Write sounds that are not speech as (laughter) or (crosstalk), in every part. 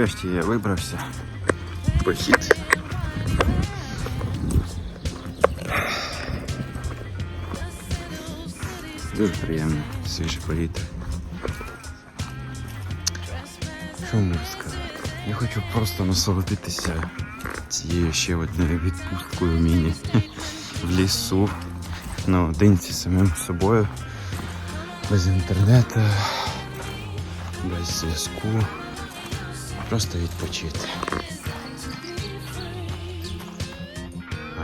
Нарешті я вибрався. Похід. Дуже приємно, свіже повітря. Що можу сказати? Я хочу просто насолодитися цією ще одною відпусткою міні (laughs) в лісу, наодинці самим собою, без інтернету, без зв'язку. Просто відпочити.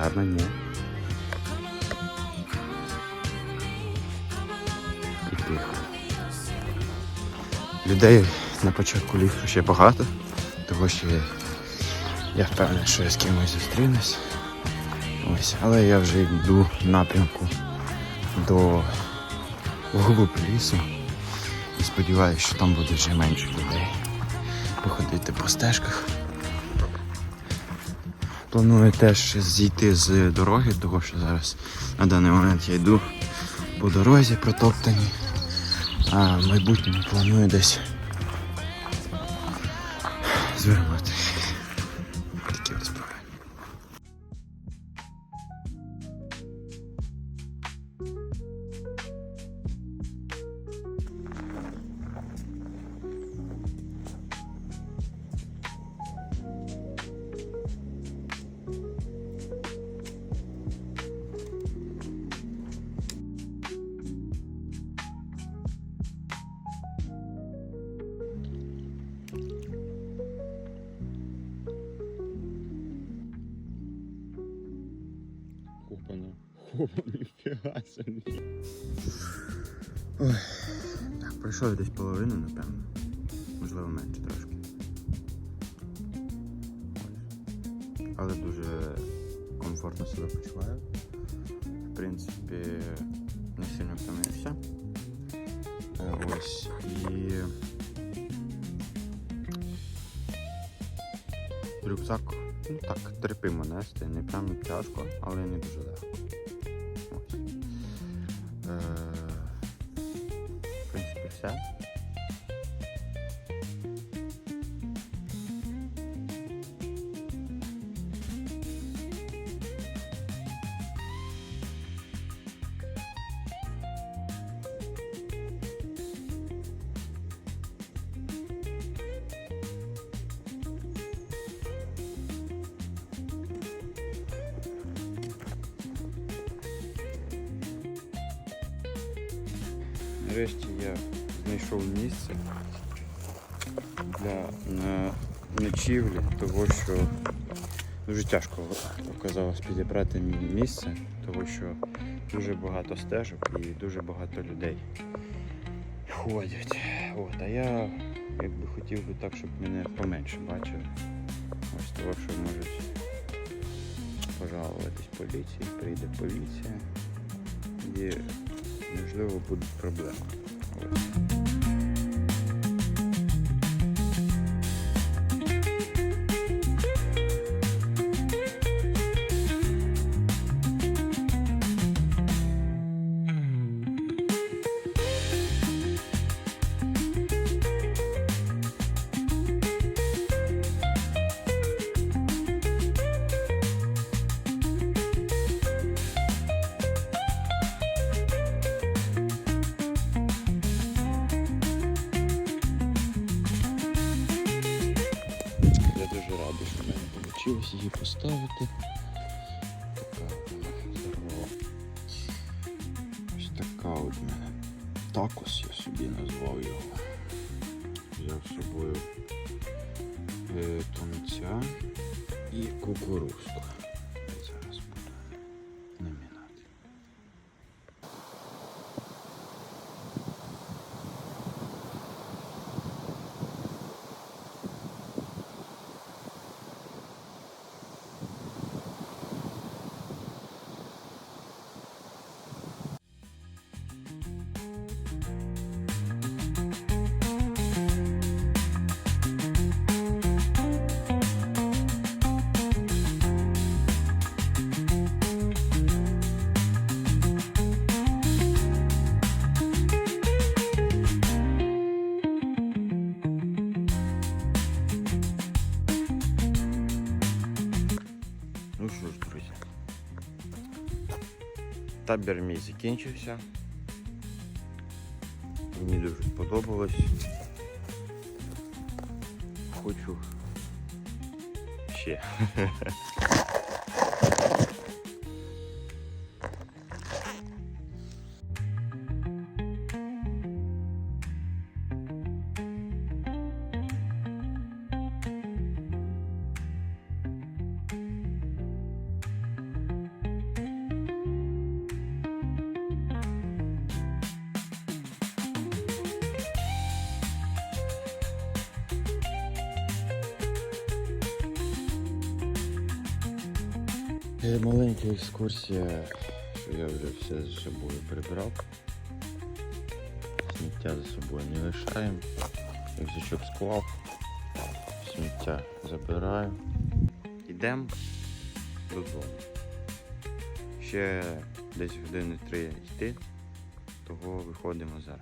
Гарно ні. І тихо. Людей на початку літа ще багато, того що я, я впевнений, що я з кимось зустрінусь. Ось, але я вже йду в напрямку до вглуб лісу і сподіваюся, що там буде вже менше людей. Походити по стежках. Планую теж зійти з дороги, тому що зараз на даний момент я йду по дорозі протоптаній, А в майбутньому планую десь звернути. Хопана. Хопана, ніфіга собі. Ой. Так, пройшов десь половину, напевно. Можливо, менше трошки. Але дуже комфортно себе почуваю. В принципі, не сильно втомився. Ось. І рюкзак Ну так, терпимо нести, не прям тяжко, але не дуже легко. Ось. Е, в принципі, все. Нарешті я знайшов місце для ночівлі, того що дуже тяжко оказалось підібрати мені місце, того що дуже багато стежок і дуже багато людей ходять. От, а я якби хотів би так, щоб мене поменше бачили. Ось того, що можуть пожалуватись поліції, прийде поліція і можливо будуть проблеми. Мене її поставити. Така здорова. Ось така от мене. Такос я собі назвав його. Взяв з собою е, тунця і кукурузку. Табір мій закінчився. Мені дуже сподобалось. Хочу ще. (laughs) Маленька екскурсія, що я вже все за собою прибрав. Сміття за собою не лишаємо. Рюкзачок склав, сміття забираю. Йдемо додому. Ще десь години три йти, того виходимо зараз.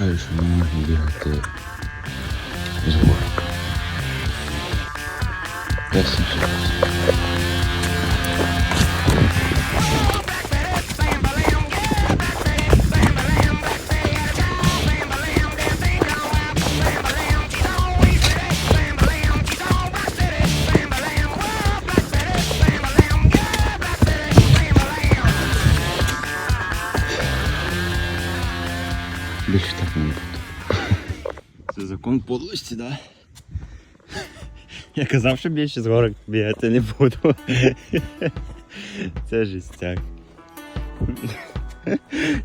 Я кажу, що не можна бігати з гор. Я сам Більше Да? Я казав, що більше з горок бігати не буду. Це жістяк.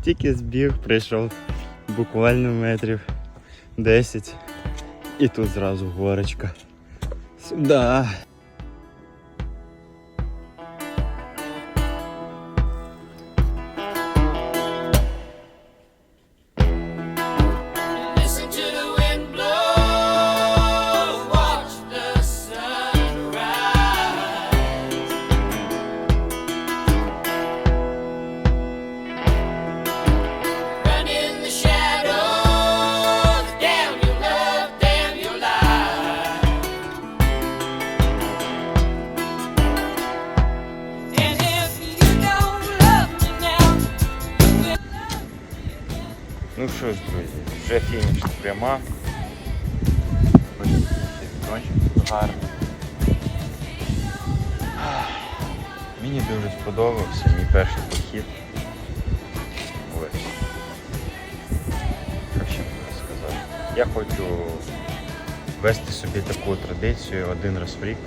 Тільки збіг, прийшов буквально метрів 10. І тут зразу горочка. Сюда. Що ж, друзі, вже фінішна пряма. Гарний. Мені дуже сподобався мій перший похід. Ось. Ще можу сказати? Я хочу вести собі таку традицію один раз в рік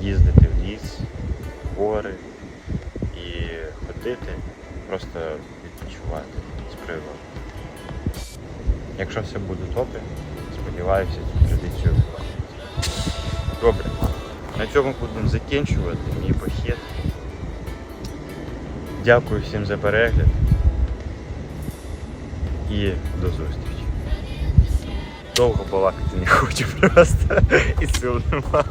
їздити в ліс, ліс, гори і ходити, просто відпочивати з природою. Якщо все буде добре, сподіваюся, цю традицію. Добре. На цьому будемо закінчувати мій похід. Дякую всім за перегляд і до зустрічі. Довго балакати не хочу просто і сил немає.